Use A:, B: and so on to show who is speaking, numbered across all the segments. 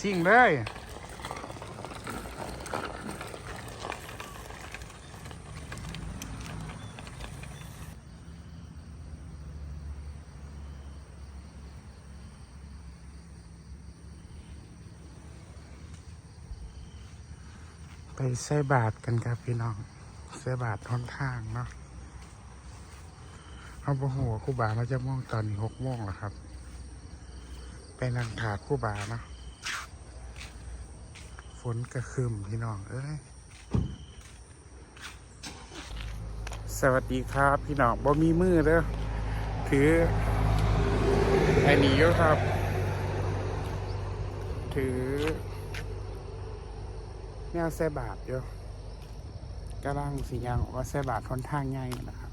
A: ชิ่งเลยไปใส่บาทกันครับพี่น้องใส่บาททนทางเนาะเอาบ่หัวคู่บาเราจะม่วงตอนนี้หกโมงแล้วครับ ไปนั่งถาคู่บาเนาะ นกระคืมพี่น้องเอ้ยสวัสดีครับพี่น้องบ่มีมือเด้อถือไอ้นี่อยู่ครับ ถือแนวแซบาทเยอะกำลังสียางว่าแซบาทค่อนข้างง่ายนะครับ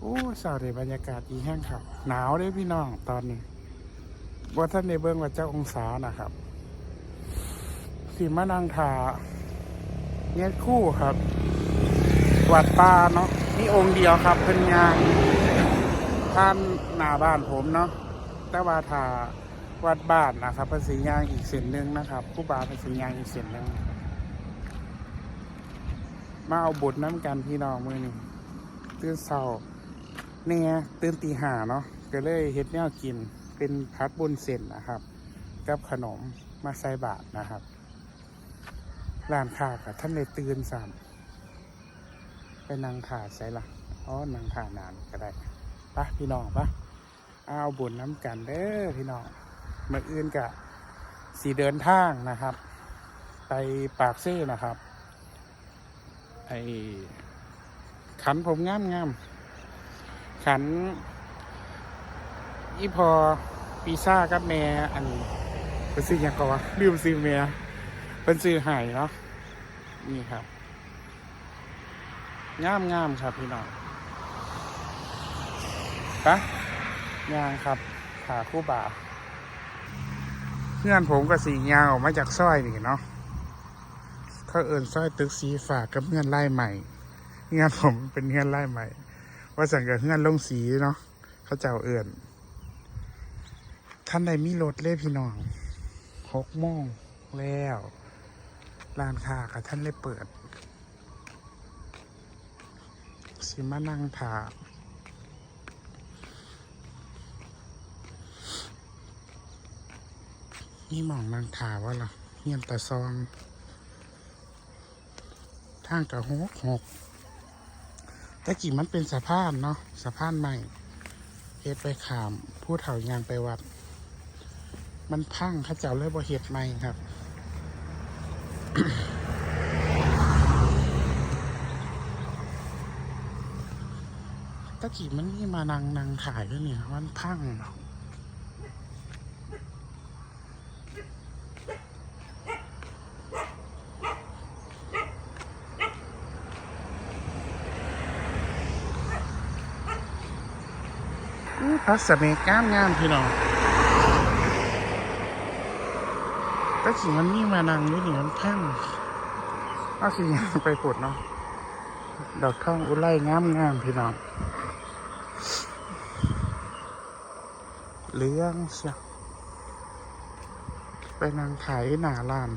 A: โอ้สาวเดบรรยากาศดีแห้งครับ หนาวเลยพี่น้องตอนนี้ว่าท่านในเบื้องว่าเจ้าองศานะครับ สีมานังถาเนี่ยคู่ครับวัดตาเนาะนี่องค์เดียวครับเป็นงานท่านหน้าบ้านผมเนาะแต่ว่าถาวัดบ้านนะครับเป็นสียางอีกเส้นหนึ่งนะครับผู้บาเป็นสียางอีกเส้นหนึ่งมาเอาบทน้ำกันพี่น้องมือหนึ่งตื่นเศร้าเนี่ยตื่นตีหาเนาะก็เลยเฮ็ดแนวกินเป็นพัดบุญเส้นนะครับ กับขนมมาใส่บาทนะครับ ร้านค้ากับท่านเลยตื่นสามไปนั่งขาใส่ละอ๋อนั่งขานานก็ได้ปะพี่น้องปะเอาบุญน้ำกันเด้อพี่น้องมื่ออื่นกะสีเดินทางนะครับ ไปปากเซ่นะครับไอ้ขันผมงามงามขันอีพอปีซ่ากับแม่อันเป็นซื้อยังก็วะลืมซื้อแม่ เป็นซื้อไห่เนาะนี่ครับงามงามครับพี่น้องปะยางครับขาคู่บ่าเพื่อนผมก็สียางออกมาจากซอยนี่เนาะเขาเอินสร้อยตึกสีฝากกับเงื่อนไล่ใหม่เงื่อนผมเป็นเงื่อนไล่ใหม่ ว่าสั่งกับเงื่อนลงสีเนาะเขาเจ้าเอินท่านใดมีรถเล่พี่น้องหกโมงแล้ว ร้านค้ากับท่านเลยเปิด สิมานั่งถานี่มองนางถาว่าล่ะเงียนตาซอง ทางกับหกหกต่กี่มันเป็นสะพานเนาะสะพานใหม่เฮ็ดไปขาม ผู้เฒ่ายางไปวัด มันพังข้าเจ้าเลยบ่เฮ็ดใหม่ครับ ตะกี้มันนี่มานังนังขายด้วยเนี่ยมันพังเนาะอู้พัสเมก้ามงามพี่น้อง ตะกี้มันนี่มานังด้วยเนี่มันแท่งเอาสิงไปปวดเนาะดอกท่องอุไลงามงามพี่น้องเลี้ยงเชียไปนางขายหนาลาน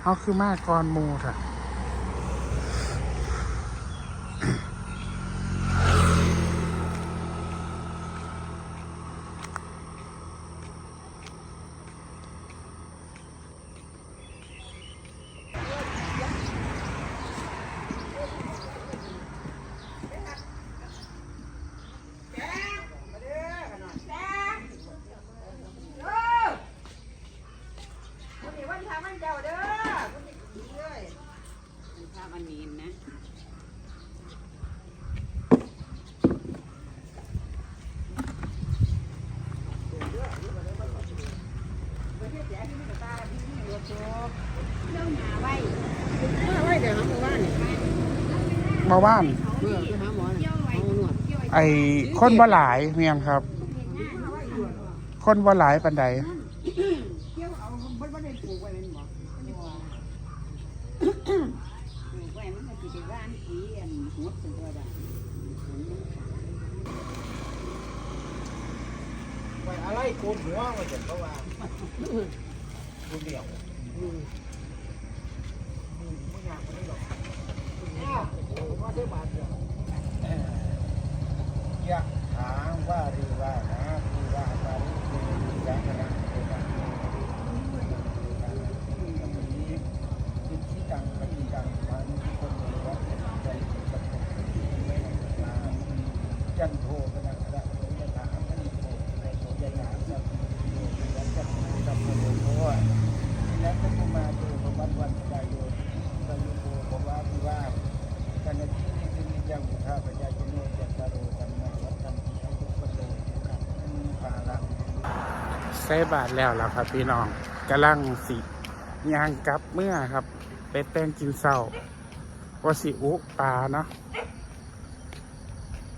A: เขาคือมากรมูค่ะ
B: ทางมันเจ้าเด้อคุณจะกินเลย
C: ถ้ามันมีนะ
B: มาไว้เดี๋ยวหาหมู่บ้านนี่
A: มาบ้าน
B: เมื่อไปหาหมอน่ะเอาหนวด
A: ไอ้คนบ่หลายเมียงครับ คนบ่หลายปันใด
B: เกี่ยวเอาบ่บ่ได้ปลูกไว้เป็นบ่
C: ไว้มันก็สิได้ร้านสีอันหัวตัวดา
B: ไว้อะไร
D: โกนหัวมาจากเขาว่าคนเดียว ยวเอ่อะถามว่าหรือว่านะคือว่าปาริเกยะนะโอนะมันมีจิตที่ตังปฏิตังมันคนเดียวว่าใจกับคนไม่ได้มาจันโทปนัสสะโสยถาอันนี้โทโสยถาสัพพิโยยันจันโทสัพพโลโภที่นั้นก็จะมาโดยพระวัดวันใจโยสยุโภบอกว่าที่ว่ากันที่นี่คือมีจังบุทาปัญญาจโนจัตตาโรธรรมาวัฏธรรมที่ให้ทุกคนเลยครับมีภาระ
A: ใส่บาทแล้วล่ะครับ พี่น้องกำลังสิยางกลับเมื่อครับ ไปแต่งกินเศร้าว่าสิอุปลาเนาะ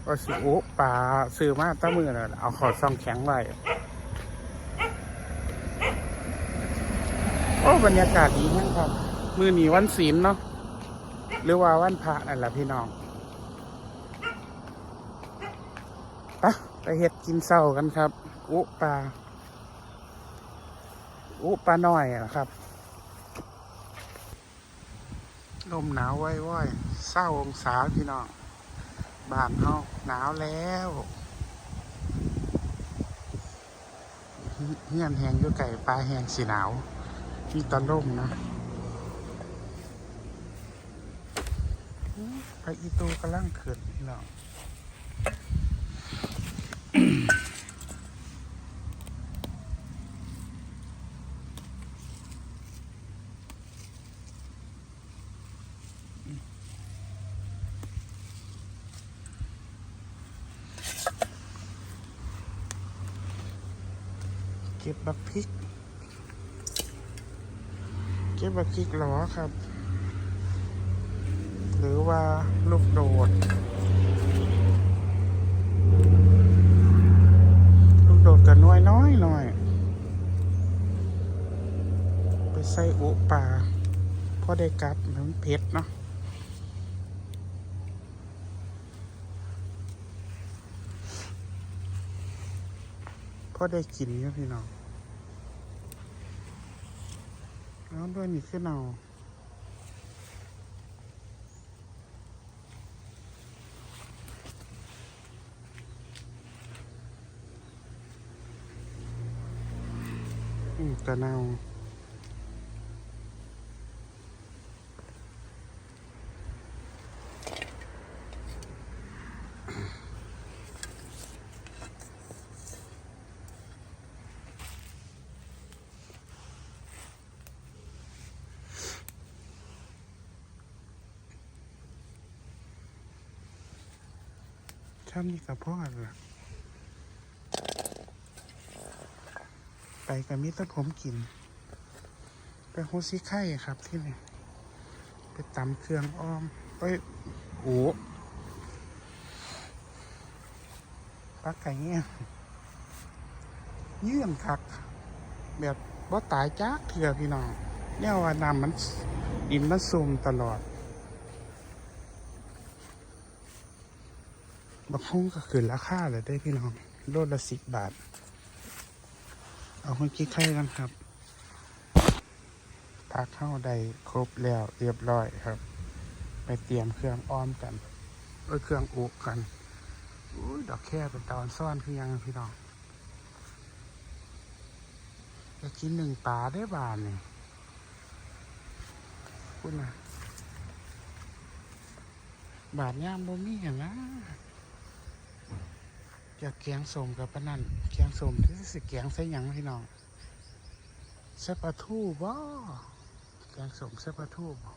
A: ว่าสิอุปลาซื้อมาตั้งมือน่ะเอาขอดซองแข็งไว้โอ้บรรยากาศดีมากครับ มือหนีวันศีลเนาะหรือว่าวันพระนั่นแหละพี่น้องไปะไปเห็ดกินเศร้ากันครับ อุปลา อุปลาน้อยนะครับ ลมหนาวไว้ไว้เศร้าองศาพี่น้องบ้านเฮาหนาวแล้วเฮียนแหงอยู่ไก่ปลาแหงสีหนาวมีตะล่มนะพระอีตูกำลังเขินพี่น้อง บักพริก เก็บบักพริกหรอครับ หรือว่าลูกโดด ลูกโดดกันน้อยน้อยหน่อย ไปใส่อุปลาพอได้กลับมันเผ็ดเนาะพอได้กินอยู่พี่น้อง แล้วด้วยนี่คือเนาอืมกระเนา ช่ำนี่กับพ่อละไปกับมิตรผมกิน ไปโฮซิไข่ครับที่นี่ไปตำเครื่องอ้อมไปโอ้ปลาไก่เงี้ยเยื่อนคัก แบบว่าตายจากเถื่อพี่น้องเนี่ยว่าน้ำมันดินมันซุ่มตลอด บักฮุ้งก็ขึ้นราคาเลยได้พี่น้องโลละสิบบาท เอาคนคิดไข่กันครับพักเข้าใดครบแล้วเรียบร้อยครับ ไปเตรียมเครื่องอ้อมกันเออเครื่องอุกันอุ้ยดอกแค่เป็นตอนซ่อนคือยังพี่น้องจะกินหนึ่งปลาได้บานนี่คุณนะบาทย่ามบ่มีเห็นนะ อยากแกงสมกับปนั่นแกงสมที่สิแกงใส่หยังพี่น้องใส่ปลาทูบ่แกงสมใส่ปลาทูบ่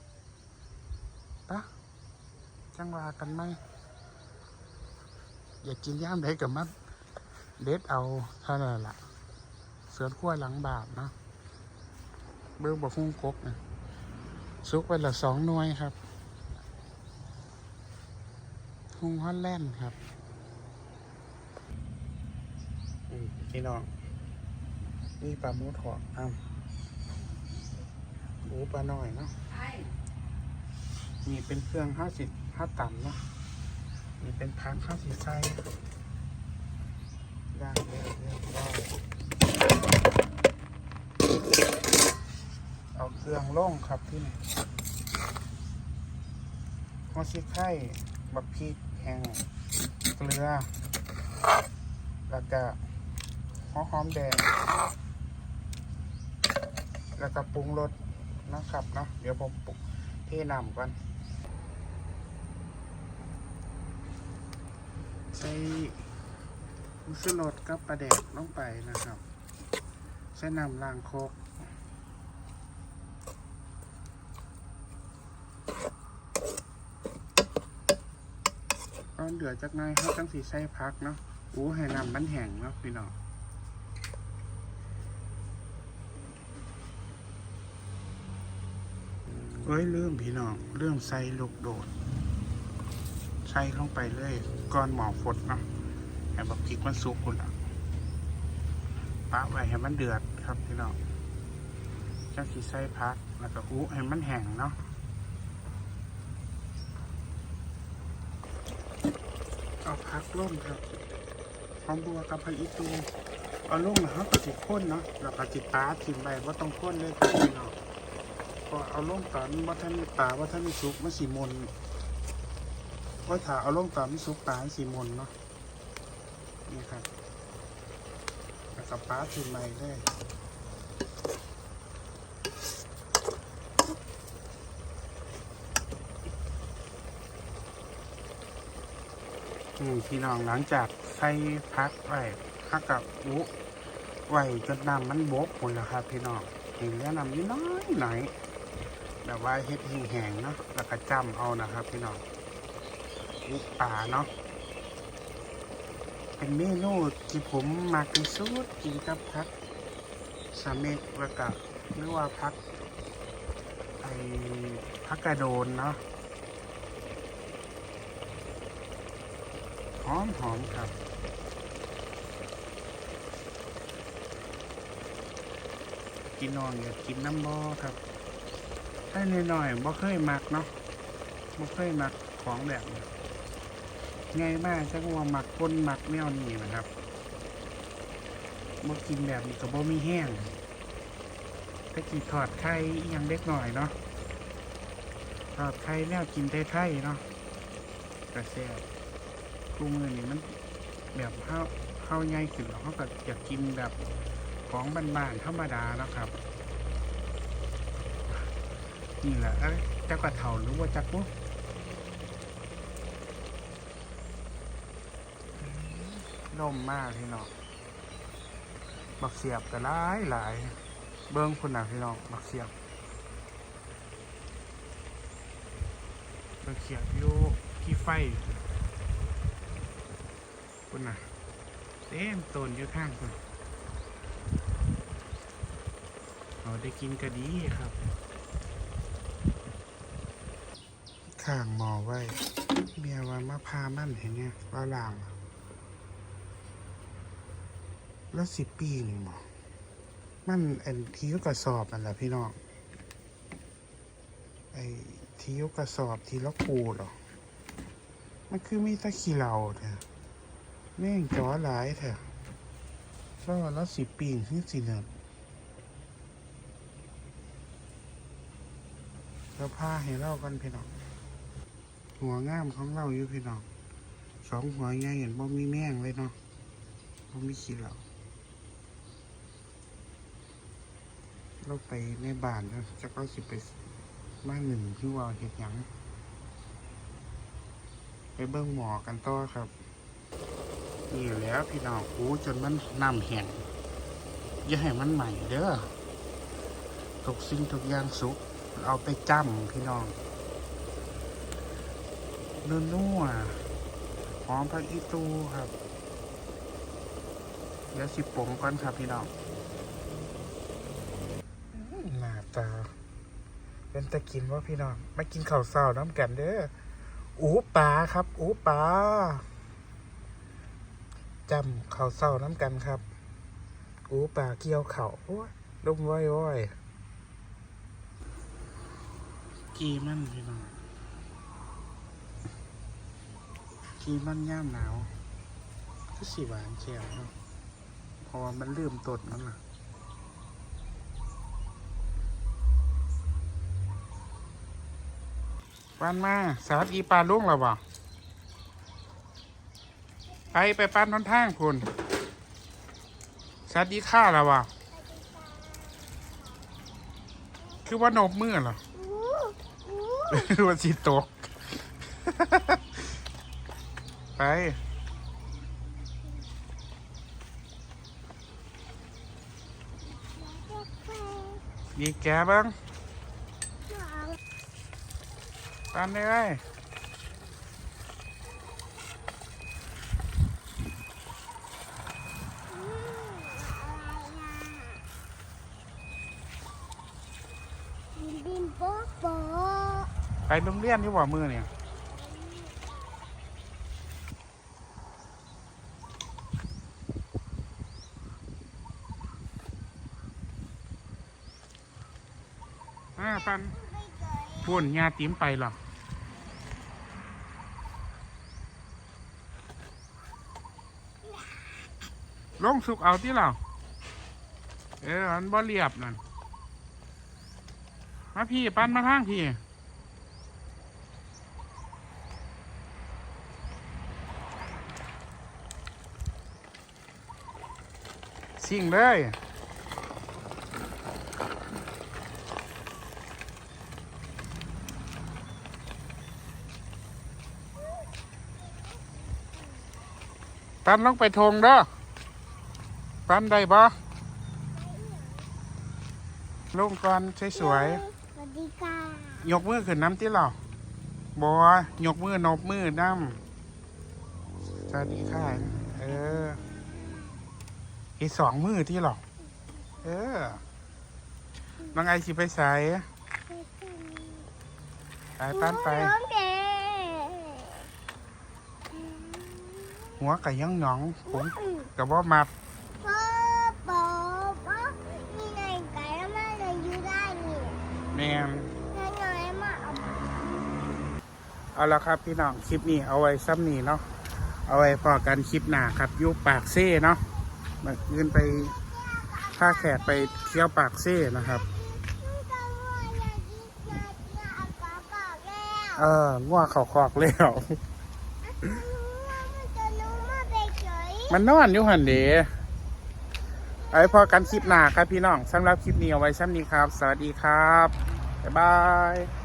A: ปะจังว่ากันไหมอยากกินย่ามใดกับมันเด็ดเอาเท่านั้นละเสือขั้วหลังบาทนะเบิ้องบอกฟุ้งกกนะซุกไปละสองหน่วยครับหุ้งฮอลแลนด์ครับ อืม พี่น้อง นี่ปลาหมูถอดอ้าวหมูปลาน้อยเนาะ
C: ไอ้
A: นี่เป็นเครื่องห้าสิบห้าต่ำเนาะนี่เป็นพักห้าสิบไส้ย่างเรียบร้อยเอาเครื่องลงครับที่นี่หัวชิไข่บักพริกแห้งเกลือแล้วก็ หัวหอมแดง แล้วก็ปรุงรสนะครับเนาะเดี๋ยวผมปรุงเทน้ำก่อนใส่อุสลดกับปลาแดกลงไปนะครับ ใส่น้ำล้างโคกก้อนเดือดจากหนายเขาจังสีใส่พักเนาะอู้ให้น้ำมันแห้งเนาะพี่น้อง เอ้ยลืมพี่น้องเรื่องใส่ลูกโดด ใส่ลงไปเลยก้อนหมอฝดเนาะให้บักพริกมันสุกคุณละปะไว้ให้มันเดือดครับพี่น้องจังสีใส่พักแล้วก็อู้ให้มันแห้งเนาะเอาพักล่มครับหอมบัวกับผักอีตูเอาลงแล้วเขาก็สิข้นเนาะแล้วก็จิปลาทิ้งไปว่าต้องข้นเลยครับพี่น้อง ก็เอาลงตอนว่าท่านมีปลาว่าท่านสุกมัสีมนว่าถาเอาลงตอนที่ซุปปลาสีมนเนาะนี่ครับแล้วกับปลาถึงใหม่เลยอืมพี่น้องหลังจากใส่พักไว้พักกับอุไว้จนน้ำมันบกหมดแล้วครับพี่น้องเห็นแล้วน้ำนิดน้อยหน่อย แบบว่าเฮ็ดแห้งๆเนาะแล้วก็จ้ำเอานะครับพี่น้องอุป่าเนาะเป็นเมนูที่ผมมักที่สุดกินกับพักสาเมกแล้วก็หรือว่าพักไอพักกระโดนเนาะหอมหอมครับกินนอนอยากกินน้ำบอครับ ถ้าหน่อยๆบ่เคยมักเนาะบ่เคยมักของแบบนี้ง่ายมากจังว่าหมักก้นหมักแนวนี้นะครับบ่กินแบบนี้ก็บ่มีแห้งตะกี้ทอดไข่ยังเล็กหน่อยเนาะทอดไข่แนวกินไทยๆเนาะกระแซ่บกูมือนี่มันแบบข้าวข้าวใหญ่ขึ้นแล้วเขาก็อยากกินแบบของบ้านๆธรรมดาเนาะครับ นี่แหละเอ้ยจักกระเถาหรือว่าจักปุ๊นมมากพี่น้องบักเสียบก็หลายหลาย เบิ้งคุณนะพี่น้องบักเสียบบักเสียบอยู่ที่ไฟคุณนะเต็มต้นอยู่ข้างคุณเราได้กินก็ดีครับ ข้างหมอไว้ เมียว่ามาพามันเห็นไงว่าล่าง แล้วสิปีนี่หมอมันไอ้ทียกระสอบนั่นแหละพี่น้องไอ้ทียกระสอบทีละปูเหรอมันคือมีตะขี้เหล่าเถอะแม่งจอหลายเถอะแล้วแล้วสิปีนคือสิเนิบแล้วผ้าให้เล่ากันพี่น้อง หัวงามของเราอยู่พี่น้องสองหัวใหญ่เห็นบ่มีแม่งเลยเนาะบ่มีขี้เหล่าเราไปในบ้านแล้วจะก็สิไปบ้านหนึ่งที่ว่าเห็ดหยังไปเบิ้งหมอกันต่อครับนี่แล้วพี่น้องโอ้จนมันน้ำแห้งอย่าให้มันใหม่เด้อทุกสิ่งทุกอย่างสุก เอาไปจ้ำพี่น้อง นัวๆหอมผักอีตูครับ เดี๋ยวสิปงก่อนครับพี่น้องหน้าตา เป็นตะกินว่าพี่น้องมากินข้าวเศร้าน้ำกันเด้ออูปลาครับ อูปลาจำข้าวเศร้าน้ำกันครับ อูปลาเกี่ยวเข่าลุ่มว้อยว้อยกีมันพี่น้อง กีมันย่ามหนาวก็สีหวานแฉวเนาะเพราะว่ามันลืมตดนั่นน่ะปั้นมาสาดอีปลาลุงแล้วบ่ไปไปปั้นนนทางคุณสาดอีข้าแล้วบ่คือว่าโนบมือเหรอ ว่าสิตก ไปดีแกบ้างตามได้ไหม
E: ดินโป๊ะโป๊ะ
A: ไปโรงเรียนที่ว่ามือเนี่ย อ่าปัน พูนยาติ๋มไปหรอลงสุกเอาที่เราเออมันบ่เรียบนั่น มาพี่ปั้นมาทางพี่ สิ่งเลย ปั้นลงไปทงเด้อปั้นได้บ่ลงก่อนสวยๆ
E: สวัสดีค่ะ
A: ยกมือขึ้นน้ำที่เราบอยกมือนบมือน้ำสวัสดีค่ะเอออีกสองมือที่เราเออน้องไอสิไปใส่ไปปั้นไป
E: น้องเด็
A: หัวกับยังหยองผมกับว่ามัด
E: พ่อบอกว่ามีไงไก่แล้วมันเลยอยู่ได้นี่
A: แมน
E: นั่นไงมาเอา
A: เอาละครับพี่น้องคลิปนี้เอาไว้ซ้ำนี้เนาะเอาไว้พอกันคลิปหน้าครับอยุปากเซ่เนาะมาเงินไปค่าแขกไปเที่ยวปากเซ่นะครับ
E: ก็ว่าอยากกินอยากกินอาปาปากแล้ว
A: เออง่วเขาคอกแล้ว
E: มันจะรู้มาไปเฉย
A: มันนอนอยู่หันเดเอาไว้พอกันคลิปหน้าครับพี่น้องสำหรับคลิปนี้เอาไว้ซ้ำนี้ครับ สวัสดีครับ บ๊ายบาย